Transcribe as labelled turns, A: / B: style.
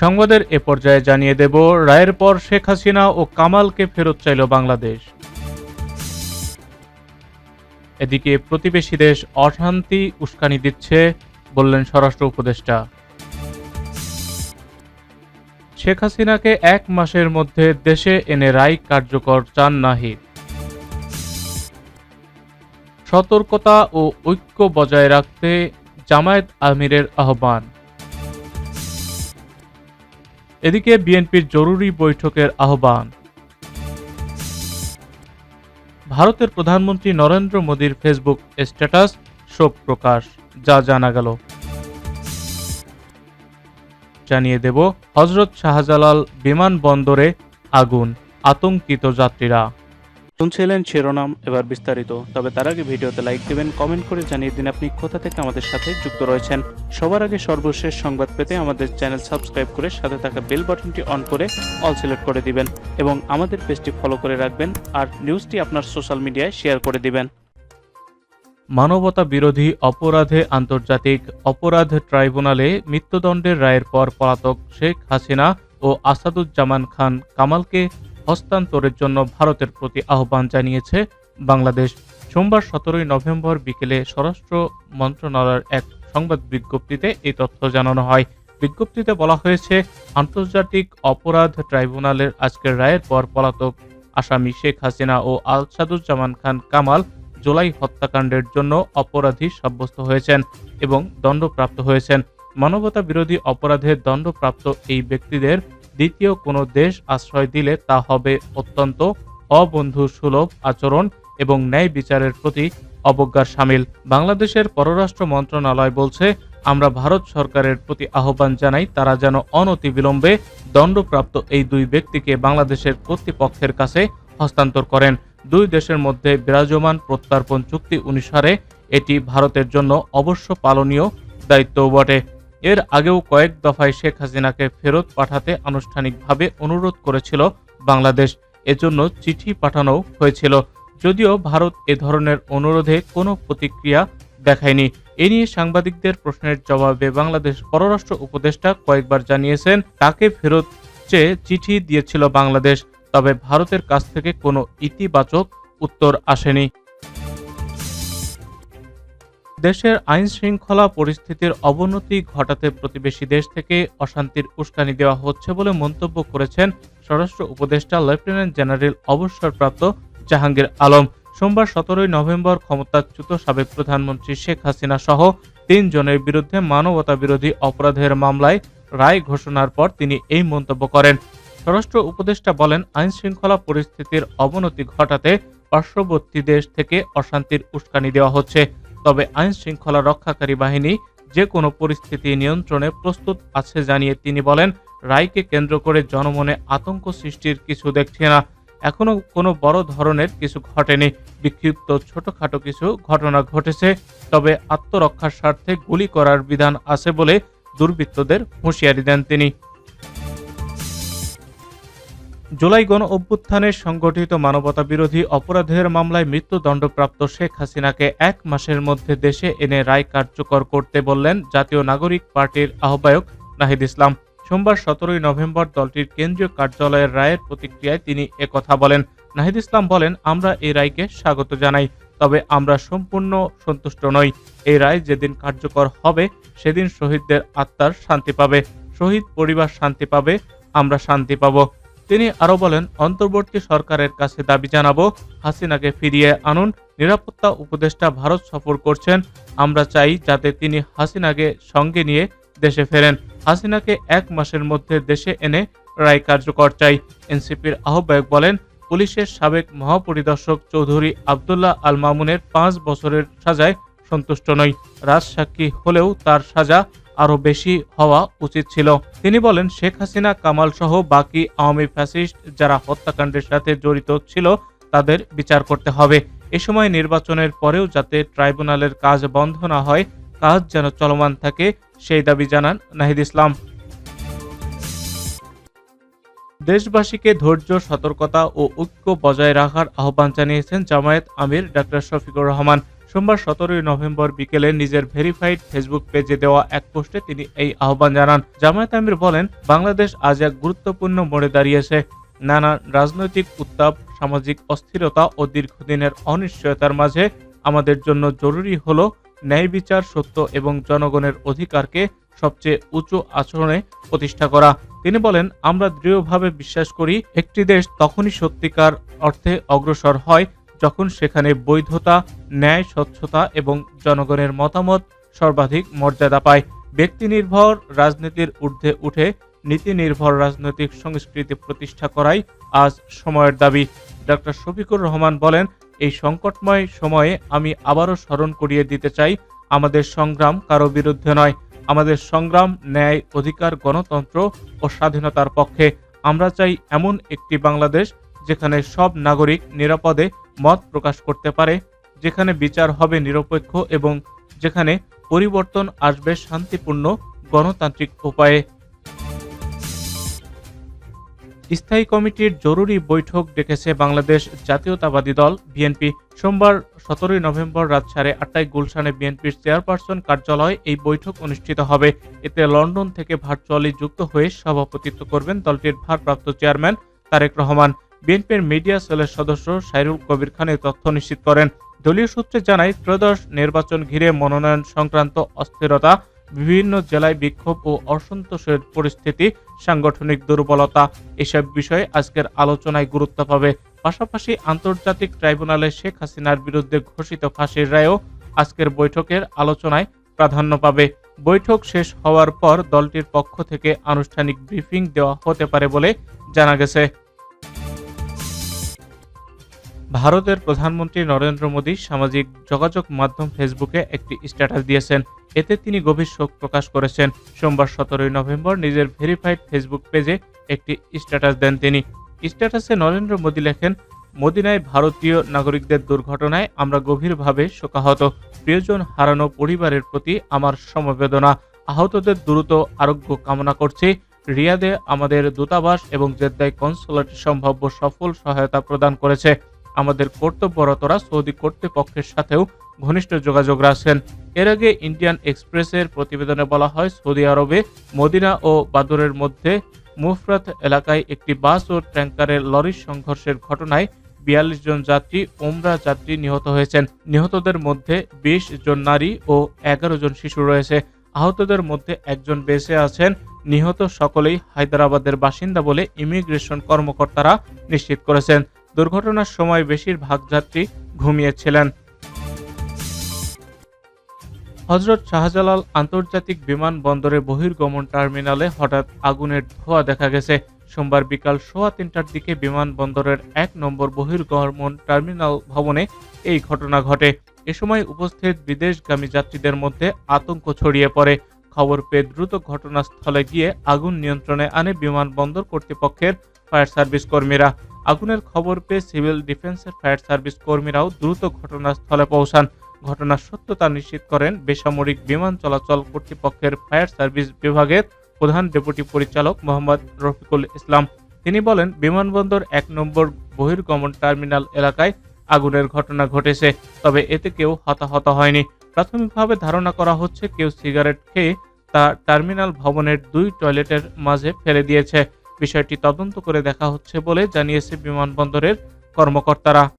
A: সংবাদের এ পর্যায়ে জানিয়ে দেব, রায়ের পর শেখ হাসিনা ও কামালকে ফেরত চাইল বাংলাদেশ। এদিকে প্রতিবেশী দেশ অশান্তি উস্কানি দিচ্ছে, বললেন স্বরাষ্ট্র উপদেষ্টা। শেখ হাসিনাকে এক মাসের মধ্যে দেশে এনে রায় কার্যকর চান নাহিদ। সতর্কতা ও ঐক্য বজায় রাখতে জামায়াত আমিরের আহ্বান। এদিকে বিএনপির জরুরি বৈঠকের আহ্বান। ভারতের প্রধানমন্ত্রী নরেন্দ্র মোদীর ফেসবুক স্ট্যাটাস শোক প্রকাশ, যা জানা গেল। জানিয়ে দেব, হজরত শাহজালাল বিমানবন্দরে আগুন, আতঙ্কিত যাত্রীরা।
B: শুনছিলেন শিরোনাম এবার বিস্তারিত। তবে তার আগে ভিডিওতে লাইক দিবেন, কমেন্ট করে জানিয়ে দিন আপনি কোথা থেকে আমাদের সাথে যুক্ত রয়েছেন। সবার আগে সর্বশেষ সংবাদ পেতে আমাদের চ্যানেল সাবস্ক্রাইব করে সাথে থাকা বেল বাটনটি অন করে অল সিলেক্ট করে দিবেন এবং আমাদের পেজটি ফলো করে রাখবেন আর নিউজটি আপনার সোশ্যাল মিডিয়ায় শেয়ার করে দিবেন।
A: মানবতা বিরোধী অপরাধে আন্তর্জাতিক অপরাধ ট্রাইব্যুনালে মৃত্যুদণ্ডের রায়ের পর পলাতক শেখ হাসিনা ও আসাদুজ্জামান খান কামালকে হস্তান্তরের জন্য ভারতের প্রতি আহ্বান জানিয়েছে বাংলাদেশ। সোমবার সতেরোই নভেম্বর বিকেলে স্বরাষ্ট্র মন্ত্রণালয়ের এক সংবাদ বিজ্ঞপ্তিতে এই তথ্য জানানো হয়। বিজ্ঞপ্তিতে বলা হয়েছে, আন্তর্জাতিক অপরাধ ট্রাইব্যুনালের আজকের রায়ের পর পলাতক আসামি শেখ হাসিনা ও আলসাদুজ্জামান খান কামাল জুলাই হত্যাকাণ্ডের জন্য অপরাধী সাব্যস্ত হয়েছেন এবং দণ্ডপ্রাপ্ত হয়েছেন। মানবতা বিরোধী অপরাধে দণ্ডপ্রাপ্ত এই ব্যক্তিদের দ্বিতীয় কোনো দেশ আশ্রয় দিলে তা হবে অত্যন্ত অবন্ধু সুলভ আচরণ এবং ন্যায় বিচারের প্রতি অবজ্ঞার সামিল। বাংলাদেশের পররাষ্ট্র মন্ত্রণালয় বলছে, আমরা ভারত সরকারের প্রতি আহ্বান জানাই, তারা যেন অনতিবিলম্বে দণ্ডপ্রাপ্ত এই দুই ব্যক্তিকে বাংলাদেশের কর্তৃপক্ষের কাছে হস্তান্তর করেন। দুই দেশের মধ্যে বিরাজমান প্রত্যর্পণ চুক্তি অনুসারে এটি ভারতের জন্য অবশ্য পালনীয় দায়িত্ব বটে। এর আগেও কয়েক দফায় শেখ হাসিনাকে ফেরত পাঠাতে আনুষ্ঠানিকভাবে অনুরোধ করেছিল বাংলাদেশ। এজন্য চিঠি পাঠানো হয়েছিল। যদিও ভারত এ ধরনের অনুরোধে কোনো প্রতিক্রিয়া দেখায়নি। এ নিয়ে সাংবাদিকদের প্রশ্নের জবাবে বাংলাদেশ পররাষ্ট্র উপদেষ্টা কয়েকবার জানিয়েছেন, তাকে ফেরত চেয়ে চিঠি দিয়েছিল বাংলাদেশ, তবে ভারতের কাছ থেকে কোনো ইতিবাচক উত্তর আসেনি। দেশের আইন শৃঙ্খলা পরিস্থিতির অবনতি ঘটাতে প্রতিবেশী দেশ থেকে অশান্তির উস্কানি দেওয়া হচ্ছে বলে মন্তব্য করেছেন স্বরাষ্ট্র উপদেষ্টা লেফটেন্যান্ট জেনারেল অবসরপ্রাপ্ত জাহাঙ্গীর আলম। সোমবার সতেরোই নভেম্বর ক্ষমতাচ্যুত সাবেক প্রধানমন্ত্রী শেখ হাসিনা সহ তিন জনের বিরুদ্ধে মানবতা বিরোধী অপরাধের মামলায় রায় ঘোষণার পর তিনি এই মন্তব্য করেন। স্বরাষ্ট্র উপদেষ্টা বলেন আইন শৃঙ্খলা পরিস্থিতির অবনতি ঘটাতে পার্শ্ববর্তী দেশ থেকে অশান্তির উস্কানি দেওয়া হচ্ছে। তবে আইন শৃঙ্খলা রক্ষাকারী বাহিনী যে কোনো পরিস্থিতি নিয়ন্ত্রণে প্রস্তুত আছে জানিয়ে তিনি বলেন, রায়কে কেন্দ্র করে জনমনে আতঙ্ক সৃষ্টির কিছু দেখছে না। এখনও কোনো বড় ধরনের কিছু ঘটেনি। বিক্ষিপ্ত ছোটখাটো কিছু ঘটনা ঘটেছে, তবে আত্মরক্ষার স্বার্থে গুলি করার বিধান আছে বলে দুর্বৃত্তদের হুঁশিয়ারি দেন তিনি। জুলাই গণ অভ্যুত্থানের সংগঠিত মানবতা বিরোধী অপরাধের মামলায় মৃত্যুদণ্ডপ্রাপ্ত শেখ হাসিনাকে এক মাসের মধ্যে দেশে এনে রায় কার্যকর করতে বললেন জাতীয় নাগরিক পার্টির আহ্বায়ক নাহিদ ইসলাম। সোমবার সতেরোই নভেম্বর দলটির কেন্দ্রীয় কার্যালয়ের রায়ের প্রতিক্রিয়ায় তিনি একথা বলেন। নাহিদ ইসলাম বলেন, আমরা এই রায়কে স্বাগত জানাই, তবে আমরা সম্পূর্ণ সন্তুষ্ট নই। এই রায় যেদিন কার্যকর হবে, সেদিন শহীদদের আত্মার শান্তি পাবে। শহীদ পরিবার শান্তি পাবে, আমরা শান্তি পাবো। তিনি আরও বলেন, অন্তর্বর্তী সরকারের কাছে দাবি জানাব, হাসিনাকে ফিরিয়ে আনুন, নিরাপত্তা উপদেষ্টা ভারত সফর করছেন, আমরা চাই যাতে তিনি হাসিনাকে সঙ্গে নিয়ে দেশে ফেরেন। হাসিনাকে এক মাসের মধ্যে দেশে এনে রায় কার্যকর চাই। এনসিপির আহ্বায়ক বলেন, পুলিশের সাবেক মহাপরিদর্শক চৌধুরী আবদুল্লাহ আল মামুনের পাঁচ বছরের সাজায় সন্তুষ্ট নই। রাজসাক্ষী হলেও তার সাজা আরও বেশি হওয়া উচিত ছিল। তিনি বলেন, শেখ হাসিনা, কামাল সহ বাকি আওয়ামী ফ্যাসিস্ট যারা হত্যাকাণ্ডের সাথে জড়িত ছিল, তাদের বিচার করতে হবে। এ সময় নির্বাচনের পরেও যাতে ট্রাইব্যুনালের কাজ বন্ধ না হয়, কাজ যেন চলমান থাকে, সেই দাবি জানান নাহিদ ইসলাম। দেশবাসীকে ধৈর্য, সতর্কতা ও ঐক্য বজায় রাখার আহ্বান জানিয়েছেন জামায়াত আমির ডাক্তার শফিকুর রহমান। সোমবার সতেরোই নভেম্বর বিকেলে নিজের ভেরিফাইড ফেসবুক পেজে দেওয়া এক পোস্টে তিনি এই আহ্বান জানান। জামায়াত আমির বলেন, বাংলাদেশ আজ এক গুরুত্বপূর্ণ মোড়ে দাঁড়িয়েছে। নানা রাজনৈতিক উত্তাপ, সামাজিক অস্থিরতা ও দীর্ঘদিনের অনিশ্চয়তার মাঝে আমাদের জন্য জরুরি হল ন্যায় বিচার, সত্য এবং জনগণের অধিকারকে সবচেয়ে উঁচু আচরণে প্রতিষ্ঠা করা। তিনি বলেন, আমরা দৃঢ়ভাবে বিশ্বাস করি, একটি দেশ তখনই সত্যিকার অর্থে অগ্রসর হয় যখন সেখানে বৈধতা, ন্যায়, স্বচ্ছতা এবং জনগণের মতামত সর্বাধিক মর্যাদা পায়, ব্যক্তি নির্ভর রাজনীতির ঊর্ধ্বে উঠে নীতি নির্ভর রাজনৈতিক সংস্কৃতি প্রতিষ্ঠা করাই আজ সময়ের দাবি। ডক্টর শফিকুর রহমান বলেন, এই সংকটময় সময়ে আমি আবারও স্মরণ করিয়ে দিতে চাই, আমাদের সংগ্রাম কারও বিরুদ্ধে নয়। আমাদের সংগ্রাম, ন্যায়, অধিকার, গণতন্ত্র ও স্বাধীনতার পক্ষে। আমরা চাই এমন একটি বাংলাদেশ যেখানে সব নাগরিক নিরাপদে মত প্রকাশ করতে পারে, যেখানে বিচার হবে নিরপেক্ষ এবং যেখানে পরিবর্তন আসবে শান্তিপূর্ণ গণতান্ত্রিক উপায়ে। স্থায়ী কমিটির জরুরি বৈঠক ডেকেছে বাংলাদেশ জাতীয়তাবাদী দল, বিএনপি। সোমবার সতেরোই নভেম্বর রাত সাড়ে আটটায় গুলশানে বিএনপির চেয়ারপারসন কার্যালয়ে এই বৈঠক অনুষ্ঠিত হবে। এতে লন্ডন থেকে ভার্চুয়ালি যুক্ত হয়ে সভাপতিত্ব করবেন দলটির ভারপ্রাপ্ত চেয়ারম্যান তারেক রহমান। বিএনপির মিডিয়া সেলের সদস্য সাইরুল কবির খান এই তথ্য নিশ্চিত করেন। দলীয় সূত্রে জানায়, ত্রয়োদশ নির্বাচন ঘিরে মনোনয়ন সংক্রান্ত অস্থিরতা, বিভিন্ন জেলায় বিক্ষোভ ও অসন্তোষের পরিস্থিতি, সাংগঠনিক দুর্বলতা এসব বিষয়ে আজকের আলোচনায় গুরুত্ব পাবে। পাশাপাশি আন্তর্জাতিক ট্রাইব্যুনালে শেখ হাসিনার বিরুদ্ধে ঘোষিত ফাঁসির রায়ও আজকের বৈঠকের আলোচনায় প্রাধান্য পাবে। বৈঠক শেষ হওয়ার পর দলটির পক্ষ থেকে আনুষ্ঠানিক ব্রিফিং দেওয়া হতে পারে বলে জানা গেছে। ভারতের প্রধানমন্ত্রী নরেন্দ্র মোদী সামাজিক যোগাযোগ মাধ্যম ফেসবুকে একটি স্ট্যাটাস দিয়েছেন। এতে তিনি গভীর শোক প্রকাশ করেছেন। সোমবার সতেরোই নভেম্বর নিজের ভেরিফাইড ফেসবুক পেজে একটি স্ট্যাটাস দেন তিনি। স্ট্যাটাসে নরেন্দ্র মোদী লেখেন, মদিনায় ভারতীয় নাগরিকদের দুর্ঘটনায় আমরা গভীরভাবে শোকাহত। প্রিয়জন হারানো পরিবারের প্রতি আমার সমবেদনা। আহতদের দ্রুত আরোগ্য কামনা করছি। রিয়াদে আমাদের দূতাবাস এবং জেদ্দায় কনসুলেট সম্ভাব্য সফল সহায়তা প্রদান করেছে। আমাদের কর্তব্যরতরা সৌদি কর্তৃপক্ষের সাথেও ঘনিষ্ঠ যোগাযোগ রাখছেন। এর আগে ইন্ডিয়ান এক্সপ্রেসের প্রতিবেদনে বলা হয়, সৌদি আরবে মদিনা ও বাদরের মধ্যে মুফরাত এলাকায় একটি বাস ও ট্যাঙ্কারের লরির সংঘর্ষের ঘটনায় বিয়াল্লিশ জন যাত্রী ওমরা যাত্রী নিহত হয়েছেন। নিহতদের মধ্যে বিশ জন নারী ও এগারো জন শিশু রয়েছে। আহতদের মধ্যে একজন বেঁচে আছেন। নিহত সকলেই হায়দ্রাবাদের বাসিন্দা বলে ইমিগ্রেশন কর্মকর্তারা নিশ্চিত করেছেন। দুর্ঘটনার সময় বেশিরভাগ যাত্রী ঘুমিয়েছিলেন। হজরত শাহজালাল আন্তর্জাতিক বিমানবন্দরের বহির্গমন টার্মিনালে হঠাৎ আগুনের ধোঁয়া দেখা গেছে। সোমবার বিকাল সোয়া তিনটার দিকে বিমানবন্দরের এক নম্বর বহির্গমন টার্মিনাল ভবনে এই ঘটনা ঘটে। এ সময় উপস্থিত বিদেশগামী যাত্রীদের মধ্যে আতঙ্ক ছড়িয়ে পড়ে। খবর পেয়ে দ্রুত ঘটনাস্থলে গিয়ে আগুন নিয়ন্ত্রণে আনে বিমানবন্দর কর্তৃপক্ষের ফায়ার সার্ভিস কর্মীরা। আগুনের খবর পেয়ে সিভিল ডিফেন্সের ফায়ার সার্ভিস কর্মীরাও দ্রুত ঘটনাস্থলে পৌঁছান। ঘটনার সত্যতা নিশ্চিত করেন বেসামরিক বিমান চলাচল কর্তৃপক্ষের ফায়ার সার্ভিস বিভাগের প্রধান ডেপুটি পরিচালক মোহাম্মদ রফিকুল ইসলাম। তিনি বলেন, বিমানবন্দর এক নম্বর বহির্গমন টার্মিনাল এলাকায় আগুনের ঘটনা ঘটেছে, তবে এতে কেউ হতাহত হয়নি। প্রাথমিকভাবে ধারণা করা হচ্ছে, কেউ সিগারেট খেয়ে তা টার্মিনাল ভবনের দুই টয়লেটের মাঝে ফেলে দিয়েছে। বিষয়টি তদন্ত করে দেখা হচ্ছে বলে জানিয়েছে বিমানবন্দরের কর্মকর্তারা।